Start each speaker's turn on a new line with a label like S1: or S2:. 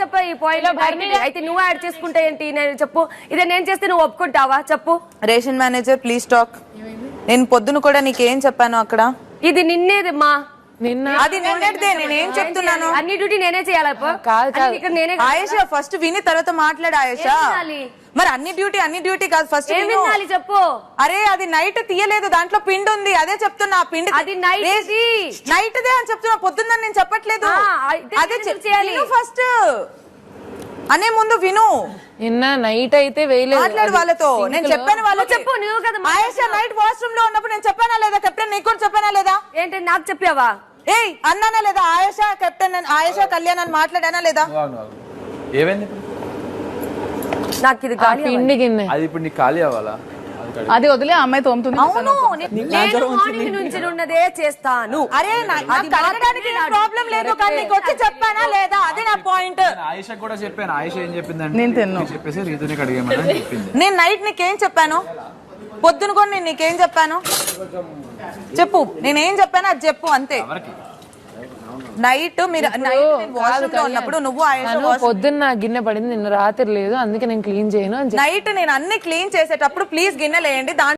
S1: చెప్పు ఈ పాయింట్. అయితే నువ్వు యాడ్ చేసుకుంటే ఏంటి? నేను చెప్పు. ఇదే నేను చేస్తే నువ్వు ఒప్పుకుంటావా? చెప్పు.
S2: రేషన్ మేనేజర్ ప్లీజ్ టాక్ నేను పొద్దున కూడా నీకేం చెప్పాను అక్కడ?
S1: ఇది నిన్నేది మా
S3: నిన్న
S2: అది నిన్నటిదే నేనేం చెప్తున్నాను?
S1: అన్ని డ్యూటీ నేనే చేయాలి.
S3: కాదు,
S1: ఇక్కడ నేనే
S2: ఆయేషా ఫస్ట్ విని తర్వాత మాట్లాడు ఆయేషా? మరి అన్ని డ్యూటీ అన్ని డ్యూటీ కాదు ఫస్ట్
S1: వినాలి చెప్పు?
S2: అరే అది నైట్ తీయలేదు దాంట్లో పిండి ఉంది అదే చెప్తున్నా పిండి
S1: అది ది.
S2: Night they. అని చెప్తున్నా పొద్దున్న నేను చెప్పట్లేదు. అదే
S1: చేయాలి.
S2: ఫస్ట్ అనే ముందు విను.
S3: నిన్న నైట్ అయితే వేయలేదు.
S2: మాట్లాడు వాళ్ళతో. నేను చెప్పాను వాళ్ళకి.
S1: చెప్పు, నువ్వు కదా
S2: నైట్ వాష్రూమ్లో ఉన్నప్పుడు నేను చెప్పానా లేదా కెప్టెన్ నీకు కూడా చెప్పానా
S1: ఏంటి నాకు చెప్పావా?
S2: ఏయ్ అన్నానా లేదా? ఆయేషా కెప్టెన్ అని- ఆయేషా కళ్యాణ్ అని మాట్లాడానా లేదా.
S4: ఏమైంది ఇప్పుడు?
S1: నాకు ఇది
S3: ఆ
S1: గాలి
S3: పిండి గిన్నె.
S4: అది ఇప్పుడు నీకు ఖాళీ అవ్వాలా? అది కడిగి-
S5: అది వదిలే ఆ అమ్మాయి తోముతుంది.
S2: అవును
S1: నేను మార్నింగ్ నుంచి ఉన్నదే చేస్తాను.
S2: అరే నా- నాకు ప్రాబ్లం లేదు కానీ నీకు వచ్చి చెప్పానా లేదా? అదే నా పాయింట్
S4: నేను ఆయిషా కూడా చెప్పాను. ఆయిషా ఏం చెప్పిందంటే
S5: నేను తిన్ను.
S4: నీకు చెప్పేసి రీతుని అడిగేమని చెప్పింది
S2: నేను నైట్ నీకేం చెప్పాను? పొద్దున కూడా నేను నీకేం చెప్పాను? చెప్పు. నేనేం చెప్పాను అది చెప్పు అంతే. నైట్ మీరు నైట్ ఉన్నప్పుడు నువ్వు
S3: పొద్దున్న నా గిన్నె పడింది నిన్న రాత్రి లేదు అందుకే నేను క్లీన్ చేయను
S2: నైట్ నేను అన్ని క్లీన్ చేసేటప్పుడు ప్లీజ్ గిన్నెలు వేయండి దాంట్లో